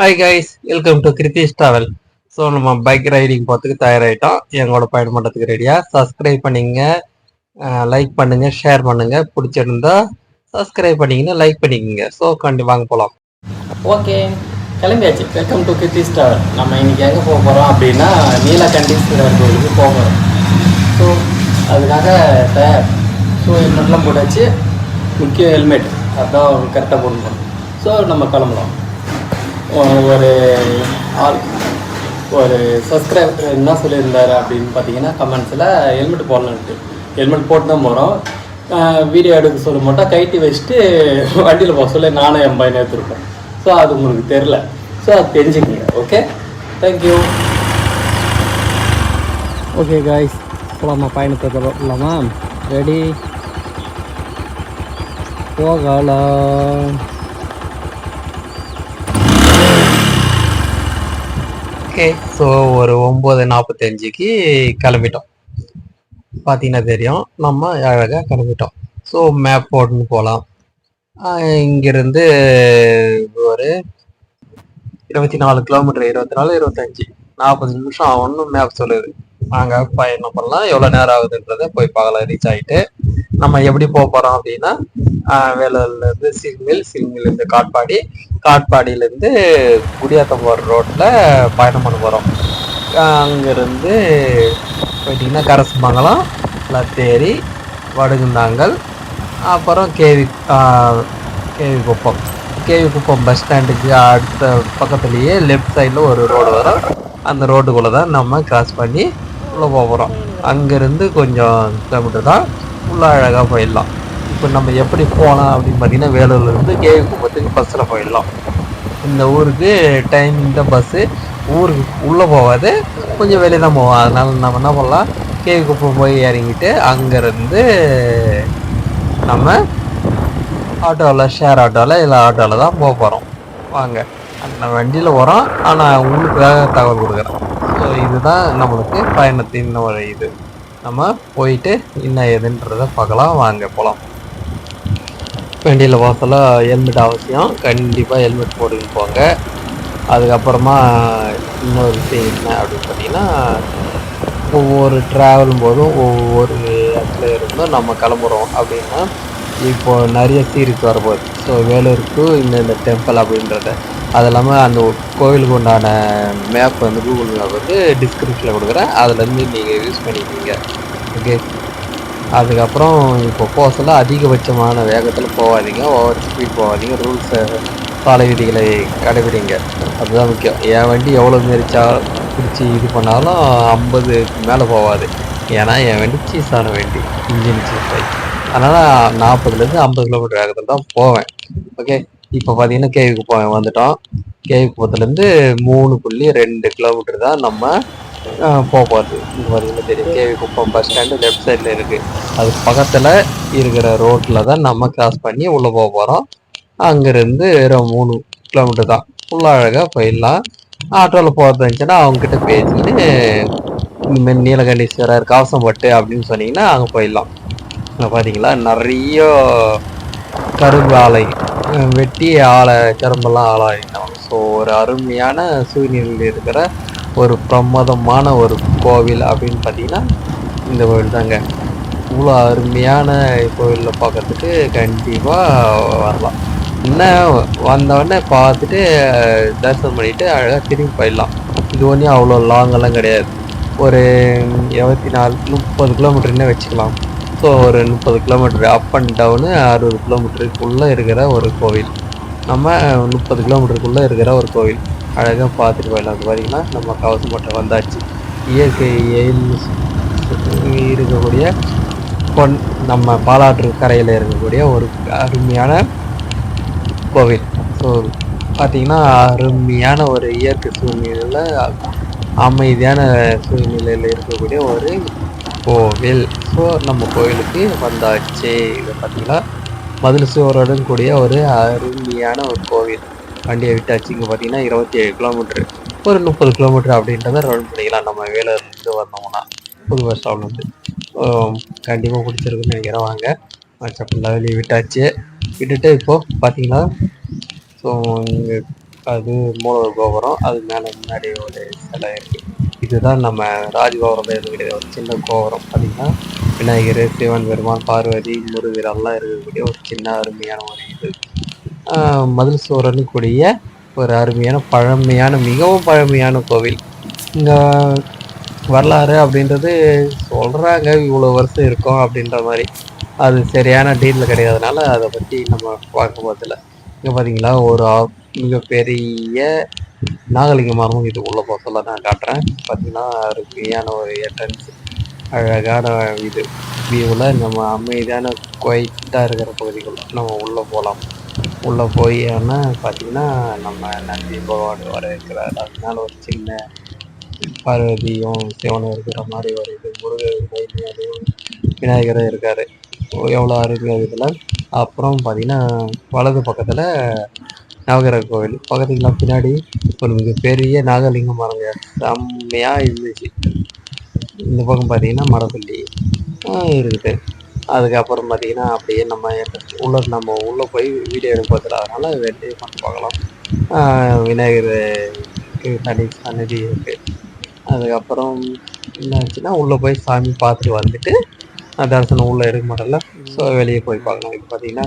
Hi guys welcome to Kiruthish travel so நம்ம bike riding போகிறதுக்கு தயாராகிட்டோம் எங்களோட பயணம் பண்ணுறதுக்கு ரெடியாக சப்ஸ்கிரைப் பண்ணிங்க. லைக் பண்ணுங்க ஷேர் பண்ணுங்க. பிடிச்சிருந்தா சப்ஸ்கிரைப் பண்ணிங்கன்னா லைக் பண்ணிக்கோங்க. ஸோ கண்டி வாங்க போகலாம் ஓகே கிளம்பியாச்சு. வெல்கம் டு கிருத்தி ஸ்டார் நம்ம இன்னைக்கு எங்கே போக போகிறோம் அப்படின்னா நீலகண்டீஸ்வரர் கோயிலுக்கு போக போகிறோம் ஸோ அதுக்காக ஸோ ஹெல்மெட்லாம் போட்டாச்சு? முக்கிய ஹெல்மெட் அதான் கரெக்டாக போடணும். ஸோ நம்ம கிளம்பலாம். ஒரு ஆள் ஒரு சப்ஸ்கிரைபர் என்ன சொல்லியிருந்தார் அப்படின்னு பார்த்தீங்கன்னா கமெண்ட்ஸில் ஹெல்மெட் போடலான்ட்டு ஹெல்மெட் போட்டு தான் போகிறோம் வீடியோ எடுக்க சொல்ல மாட்டோம் கைட்டி வச்சுட்டு வண்டியில் போக சொல்ல நானும் என் பையனை எடுத்துருப்பேன் ஸோ அது உங்களுக்கு தெரில ஸோ அது தெரிஞ்சுக்கங்க ஓகே தேங்க்யூ ஓகே காய்ஸ் போகலாமா பயணத்தை தொடரலாமா ரெடி போகலாம். ஓகே ஸோ ஒரு ஒம்பது நாற்பத்தஞ்சுக்கு கிளம்பிட்டோம். பார்த்தீங்கன்னா தெரியும் நம்ம அழகாக கிளம்பிட்டோம். ஸோ மேப் போட்டுன்னு போகலாம் இங்கிருந்து ஒரு இருபத்தி நாலு கிலோமீட்டர் இருபத்தி நாலு இருபத்தஞ்சி நாற்பது நிமிஷம் ஆகும்னு மேப் சொல்லுது. நாங்கள் பயணம் பண்ணலாம்? எவ்வளோ நேரம் ஆகுதுன்றதை போய் பார்க்கலாம். ரீச் ஆகிட்டு நம்ம எப்படி போக போகிறோம் அப்படின்னா ஆஹ் வேலூர்லேருந்து சில்மில் சில்மிலேருந்து காட்பாடி. காட்பாடியிலேருந்து குடியாத்தம் போகிற ரோட்டில் பயணம் பண்ண போகிறோம் அங்கேருந்து போயிட்டிங்கன்னா கரசமங்கலம் லத்தேரி வடுகுந்தாங்கல் அப்புறம் KV KV Kuppam KV Kuppam bus ஸ்டாண்டுக்கு அடுத்த பக்கத்துலேயே லெஃப்ட் சைடில் ஒரு ரோடு வரும். அந்த ரோட்டுக்குள்ளே தான் நம்ம கிராஸ் பண்ணி உள்ளே போக போகிறோம் அங்கேருந்து கொஞ்சம் கிலோமீட்டர் தான் உள்ளே அழகாக போயிடலாம். இப்போ நம்ம எப்படி போகலாம் அப்படின்னு பார்த்தீங்கன்னா வேலூர்லேருந்து கேவி குப்பத்துக்கு பஸ்ஸில் போயிடலாம். இந்த ஊருக்கு டைமிங் தான் பஸ்ஸு ஊருக்கு உள்ளே போகாது கொஞ்சம் வெளியே தான் போவோம். அதனால் நம்ம என்ன பண்ணலாம் கேவி குப்பம் போய் இறங்கிட்டு அங்கேருந்து நம்ம ஆட்டோவில் ஷேர் ஆட்டோவில் இல்லை ஆட்டோவில் தான் போக போகிறோம் வாங்க அந்த வண்டியில் போகிறோம் ஆனால் உங்களுக்காக தகவல் கொடுக்குறேன். ஸோ இதுதான் நம்மளுக்கு பயணத்தின் ஒரு இது நம்ம போயிட்டு என்ன ஏதுன்றதை பார்க்கலாம். வாங்க போகலாம் வண்டியில் வாசல ஹெல்மெட் அவசியம். கண்டிப்பாக ஹெல்மெட் போட்டுன்னு போங்க. அதுக்கப்புறமா இன்னொரு விஷயம் என்ன அப்படின்னு பார்த்தீங்கன்னா ஒவ்வொரு ட்ராவலும் போதும் ஒவ்வொரு இடத்துல இருந்தும் நம்ம கிளம்புறோம் அப்படின்னா இப்போது நிறைய சீரிஸ் வரப்போகுது. ஸோ வேலூருக்கு இந்த டெம்பிள் அப்படின்றத அது இல்லாமல் அந்த கோவிலுக்கு உண்டான மேப் வந்து கூகுள் மேப் வந்து டிஸ்கிரிப்ஷனில் கொடுக்குறேன். அதுலேருந்து நீங்கள் யூஸ் பண்ணிக்கிங்க. ஓகே அதுக்கப்புறம் இப்போ போக சொல்ல அதிகபட்சமான வேகத்தில் போகாதீங்க. ஓவர் ஸ்பீட் போகாதீங்க. ரூல்ஸை சாலை விதிகளை கடைபிடிங்க அதுதான் முக்கியம். என் வண்டி எவ்வளோ மெரிச்சா பிடிச்சி இது பண்ணாலும் ஐம்பதுக்கு மேலே போகாது. ஏன்னா என் வண்டி சீஸான வண்டி இன்ஜின் சீஸ் பைக் அதனால் நாற்பதுலேருந்து ஐம்பது கிலோமீட்டர் வேகத்தில் தான் போவேன். ஓகே இப்போ பார்த்தீங்கன்னா கேவி குப்பம் வந்துட்டோம். கேவி குப்பத்துலேருந்து மூணு புள்ளி ரெண்டு கிலோமீட்டர் தான் நம்ம போக போகிறது இங்கே பார்த்தீங்கன்னா தெரியும். KV Kuppam bus stand left சைடில் இருக்குது அது பக்கத்தில் இருக்கிற ரோட்டில் தான் நம்ம கிராஸ் பண்ணி உள்ளே போக போகிறோம் அங்கேருந்து வெறும் மூணு கிலோமீட்டர் தான். ஃபுல்லாக அழகாக போயிடலாம். ஆட்டோவில் போகிறது இருந்துச்சுன்னா அவங்கக்கிட்ட பேசிட்டு இந்தமாரி நீலகண்டீஸ்வரர் காசம்பட்டு அப்படின்னு சொன்னீங்கன்னா அங்கே போயிடலாம். பார்த்தீங்களா நிறைய கரும்பு ஆலை வெட்டி ஆலை கரும்பெல்லாம் ஆளாயிட்டோம். ஸோ ஒரு அருமையான சூழ்நிலையில் இருக்கிற ஒரு பிரமாதமான ஒரு கோவில் அப்படின்னு பார்த்தீங்கன்னா இந்த கோவில் தாங்க. இவ்வளோ அருமையான கோவிலில் பார்க்கறதுக்கு கண்டிப்பாக வரலாம். என்ன வந்தவொடனே பார்த்துட்டு தரிசனம் பண்ணிவிட்டு அழகாக திரும்பி போயிடலாம். இது ஒன்றும் அவ்வளோ லாங்கெல்லாம் கிடையாது. ஒரு இருபத்தி நாலு முப்பது கிலோமீட்டர்னே வச்சுக்கலாம். ஸோ ஒரு முப்பது கிலோமீட்டர் அப் அண்ட் டவுனு அறுபது கிலோமீட்டருக்குள்ளே இருக்கிற ஒரு கோவில். நம்ம முப்பது கிலோமீட்டருக்குள்ளே இருக்கிற ஒரு கோவில். அழகாக பார்த்துட்டு போயிடலாம். அது பார்த்திங்கன்னா நம்ம கவசமட்டை வந்தாச்சு. இயற்கை எயில் இருக்கக்கூடிய பொன் நம்ம பாலாற்று கரையில் இருக்கக்கூடிய ஒரு அருமையான கோவில். ஸோ பார்த்தீங்கன்னா அருமையான ஒரு இயற்கை சூழ்நிலையில் அமைதியான சூழ்நிலையில் இருக்கக்கூடிய ஒரு கோவில். ஸோ நம்ம கோவிலுக்கு வந்தாச்சு. இதை பார்த்தீங்கன்னா மதில் சுவருடன் கூடிய ஒரு அருமையான ஒரு கோவில். வண்டியை விட்டாச்சு. இங்கே பார்த்தீங்கன்னா இருபத்தி ஏழு கிலோமீட்ரு ஒரு முப்பது கிலோமீட்டர் அப்படின்றத ரவுண்ட் பண்ணிக்கலாம். நம்ம வேலூர்லேருந்து வந்தோம்னா புது பஸ் ஸ்டாப்லேருந்து கண்டிப்பாக பிடிச்சிருக்குன்னு நினைக்கிறேன். வாங்க. வாட்ஸ்அப்பில் வெளியே விட்டாச்சு. விட்டுட்டு இப்போது பார்த்தீங்கன்னா ஸோ இங்கே அது மூலவர் கோபுரம். அது மேலே முன்னாடி ஒரு சிலை இருக்குது இதுதான் நம்ம ராஜகோபுரம் இருக்கக்கூடிய கிடையாது ஒரு சின்ன கோபுரம். பார்த்தீங்கன்னா விநாயகர் சிவன் பெருமான் பார்வதி முருகர் எல்லாம் இருக்கக்கூடிய ஒரு சின்ன அருமையான ஒரு இது. மதில் சூரன் கூடிய ஒரு அருமையான பழமையான மிகவும் பழமையான கோவில். இங்கே வரலாறு அப்படின்றது சொல்கிறாங்க இவ்வளோ வருஷம் இருக்கும் அப்படின்ற மாதிரி. அது சரியான டீட்டில் கிடையாதுனால அதை பற்றி நம்ம பார்க்க போதில்லை இங்கே பார்த்தீங்களா ஒரு மிகப்பெரிய நாகலிங்க மரமும் இது உள்ள போக சொல்ல நான் காட்டுறேன். பார்த்தீங்கன்னா அருமையான ஒரு என்ட்ரன்ஸ் அழகான இது. வியூவில் நம்ம அமைதியான குவைட்டாக இருக்கிற பகுதிக்குள்ளே நம்ம உள்ளே போகலாம் உள்ளே போய் ஆனால் பார்த்தீங்கன்னா நம்ம நந்தி பகவான் வர இருக்கிறார். அதனால ஒரு சின்ன பார்வதியும் சிவனும் இருக்கிற மாதிரி ஒரு இது. முருகர் விநாயகரும் இருக்கார். எவ்வளோ அருமையாக இதில் அப்புறம் பார்த்தீங்கன்னா வலது பக்கத்தில் நவகிரக கோவில். பக்கத்துக்குலாம் பின்னாடி ஒரு மிகப்பெரிய நாகலிங்கம் மரங்க செம்மையாக இருந்துச்சு. இந்த பக்கம் பார்த்தீங்கன்னா மரப்பள்ளி இருக்குது. அதுக்கப்புறம் பார்த்தீங்கன்னா அப்படியே நம்ம உள்ள நம்ம உள்ளே போய் வீடியோ எடுக்க பார்த்துடாதனால வெளியே பண்ணி பார்க்கலாம் விநாயகர் தனி சன்னதி இருக்குது அதுக்கப்புறம் என்னாச்சுன்னா உள்ளே போய் சாமி பார்த்துட்டு வந்துட்டு தரிசனம் உள்ளே எடுக்க மாட்டல ஸோ வெளியே போய் பார்க்கலாம். இப்போ பார்த்தீங்கன்னா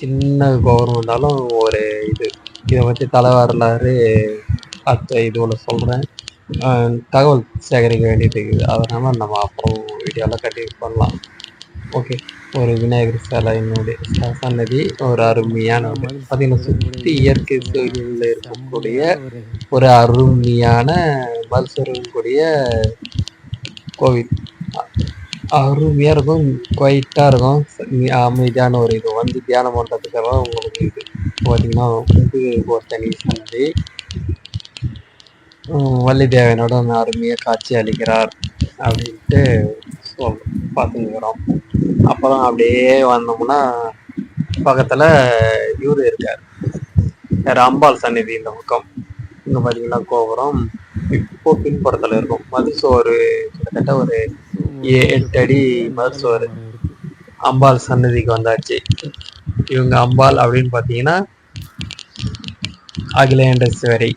சின்ன கோபுரம் வந்தாலும் ஒரு இது. இதை பற்றி தலை வரலாறு அடுத்த இது ஒன்று சொல்கிறேன் தகவல் சேகரிக்க வேண்டியது இருக்குது. அதனால் நம்ம அப்புறம் வீடியோவில் கட்டி பண்ணலாம். ஓகே ஒரு விநாயகர் சிலையினுடைய சன்னதி ஒரு அருமையான பார்த்தீங்கன்னா சுற்றி இயற்கை சூழலில் இருக்கக்கூடிய ஒரு அருமையான மல்சரக்கூடிய கோவில். அருமையாக இருக்கும் குவைட்டாக இருக்கும். அமைதியான ஒரு இது. வந்து தியானம் பண்ணுறதுக்கெல்லாம் உங்களுக்கு இது. பார்த்தீங்கன்னா ஒரு தனி சந்தி வள்ளிதேவனோட வள்ளி தேவனோட அருமையாக காட்சி அளிக்கிறார் அப்படின்ட்டு சொல் பார்த்துக்கிறோம் அப்புறம் அப்படியே வந்தோம்னா பக்கத்தில் இவர் இருக்கார். யார் அம்பாள் சந்நிதி இந்த பக்கம். இங்கே பார்த்தீங்கன்னா கோபுரம். இப்போ பின்புறத்தில் இருக்கும். மதுசோறு கிட்டத்தட்ட ஒரு எட்டு அடி மருத்துவர் அம்பாள் சன்னதிக்கு வந்தாச்சு. இவங்க அம்பாள் அப்படின்னு பார்த்தீங்கன்னா அகிலேண்டேஸ்வரி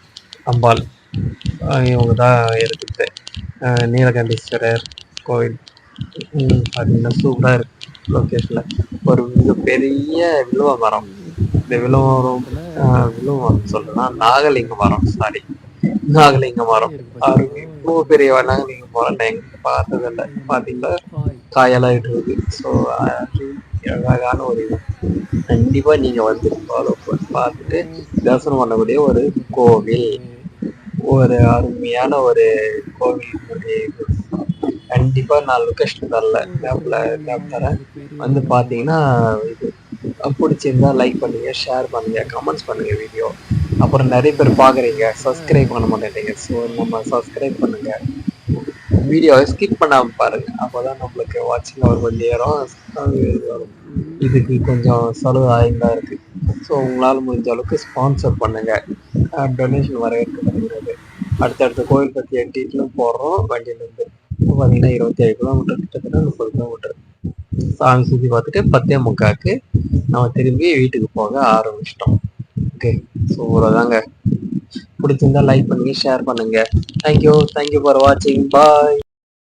அம்பாள். இவங்க தான் இருக்குது நீலகண்டேஸ்வரர் கோவில். பார்த்தீங்கன்னா சூப்பராக இருக்கு லொக்கேஷனில் ஒரு மிகப்பெரிய வில்வ மரம் இந்த வில்வ மரம் வில்வ மரம் சொல்லலாம் நாகலிங்க மரம் சாரி நாகலிங்க மரம் அது இவ்வளோ பெரிய நாகலிங்க மரம் நான் எங்க பார்த்ததில்ல. பார்த்தீங்களா காயெல்லாம் இருக்கு. ஸோ அழகான ஒரு இது. கண்டிப்பா நீங்க வந்து ஃபாலோ பண்ணி பார்த்துட்டு தரிசனம் பண்ணக்கூடிய ஒரு கோவில். ஒரு அருமையான ஒரு கோவில் கண்டிப்பா நான் லொக்கேஷன் தரல. மேப்ல மேப் தரேன். வந்து பாத்தீங்கன்னா இது. பிடிச்சிருந்தா லைக் பண்ணுங்க ஷேர் பண்ணுங்க கமெண்ட்ஸ் பண்ணுங்க வீடியோ அப்புறம் நிறைய பேர் பார்க்குறீங்க சப்ஸ்கிரைப் பண்ண மாட்டேங்க ஸோ நம்ம சப்ஸ்கிரைப் பண்ணுங்க. வீடியோவை ஸ்கிப் பண்ணாம பாருங்க. அப்போதான் நம்மளுக்கு வாட்சிங் அவர் கொஞ்சம் ஏறும். வரும். இதுக்கு கொஞ்சம் செலவு ஆயிருந்தா இருக்கு. ஸோ உங்களால் முடிஞ்ச அளவுக்கு ஸ்பான்சர் பண்ணுங்க. டொனேஷன் வரவேற்கப்படுகிறது. அடுத்தடுத்த கோயில் பற்றி டீட்டெயிலும் போடுறோம். வண்டியிலேருந்து இப்போ பார்த்தீங்கன்னா இருபத்தி ஏழு கிலோமீட்டர் கிட்டத்தட்ட முப்பது கிலோமீட்டர் சாமி சுற்றி பார்த்துட்டு பத்தே முக்காக்கு நம்ம திரும்பி வீட்டுக்கு போக ஆரம்பிச்சிட்டோம். ஓகே ஸோ இவ்வளோதாங்க பிடிச்சிருந்தா லைக் பண்ணுங்க ஷேர் பண்ணுங்க. தேங்க்யூ தேங்க்யூ ஃபார் வாட்சிங் பாய்